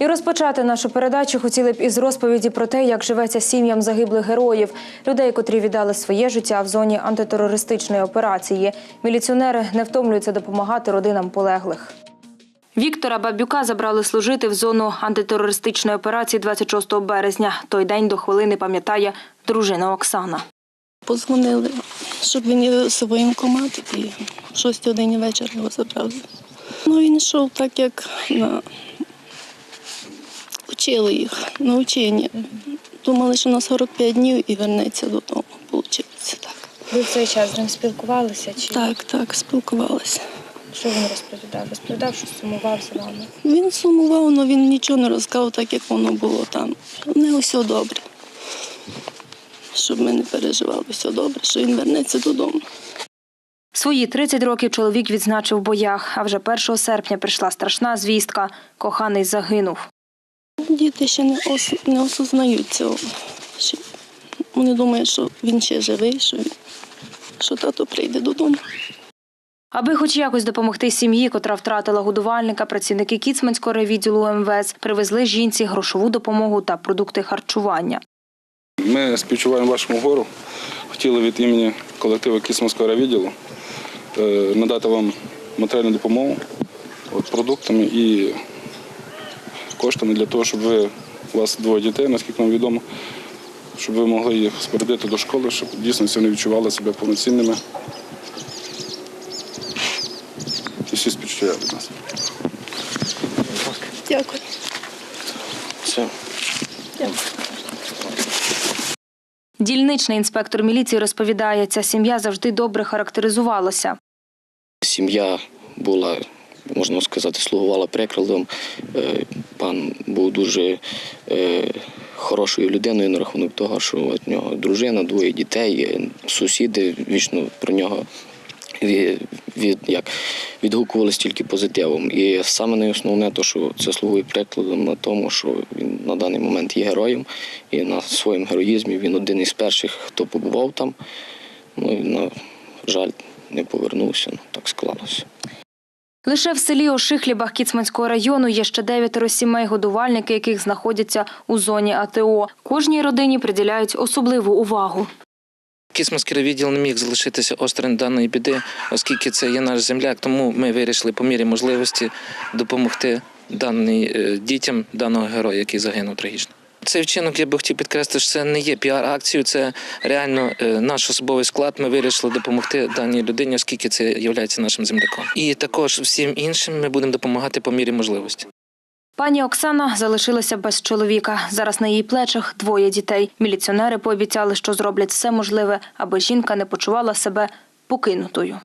І розпочати нашу передачу хотіли б із розповіді про те, як живеться сім'ям загиблих героїв, людей, котрі віддали своє життя в зоні антитерористичної операції. Міліціонери не втомлюються допомагати родинам полеглих. Віктора Бабюка забрали служити в зону антитерористичної операції 26 березня. Той день до хвилини пам'ятає дружина Оксана. Позвонили, щоб він явився в воєнкомат і в 6 годині вечора його забрали. Ну він йшов так, як на учили їх на учення. Думали, що на 45 днів і вернеться додому. Получилося так. Ви в цей час з ним спілкувалися? Чи Так, так, спілкувалися. що він розповідав? Розповідав, що сумував за вами. Він сумував, але він нічого не розказав, так як воно було там. У нього все добре. Щоб ми не переживали, все добре, що він вернеться додому. Свої 30 років чоловік відзначив в боях, а вже 1 серпня прийшла страшна звістка. Коханий загинув. Діти ще не, ос, не осознають цього. Ще, вони думають, що він ще живий, що, він- що тато прийде додому. Аби хоч якось допомогти сім'ї, котра втратила годувальника, працівники Кіцманського райвідділу МВС привезли жінці грошову допомогу та продукти харчування. Ми співчуваємо вашому гору. Хотіли від імені колективу Кісманського відділу надати вам матеріальну допомогу от, продуктами і коштами для того, щоб ви, у вас двоє дітей, наскільки нам відомо, щоб ви могли їх спередити до школи, щоб дійсно вони відчували себе повноцінними. І всі співчуття від нас. Дякую. Все. Дільничний інспектор міліції розповідає, ця сім'я завжди добре характеризувалася. Сім'я була, можна сказати, слугувала прикладом. Пан був дуже е, хорошою людиною на рахунок того, що от в нього дружина, двоє дітей, е, сусіди вічно про нього від, від, як, відгукувалися тільки позитивом. І саме найосновне, то, що це слугує прикладом на тому, що він на даний момент є героєм, і на своєму героїзмі він один із перших, хто побував там. Ну і на жаль, не повернувся. Ну так склалося. Лише в селі Ошихлібах Кіцманського району є ще дев'ятеро сімей, годувальники яких знаходяться у зоні АТО. Кожній родині приділяють особливу увагу. Кісманський відділ не міг залишитися осторонь даної біди, оскільки це є наш земляк. Тому ми вирішили по мірі можливості допомогти даний, е, дітям даного героя, який загинув трагічно. Цей вчинок я би хотів підкреслити, що це не є піар-акцією, це реально е, наш особовий склад. Ми вирішили допомогти даній людині, оскільки це є нашим земляком. І також всім іншим ми будемо допомагати по мірі можливості. Пані Оксана залишилася без чоловіка. Зараз на її плечах двоє дітей. Міліціонери пообіцяли, що зроблять все можливе, аби жінка не почувала себе покинутою.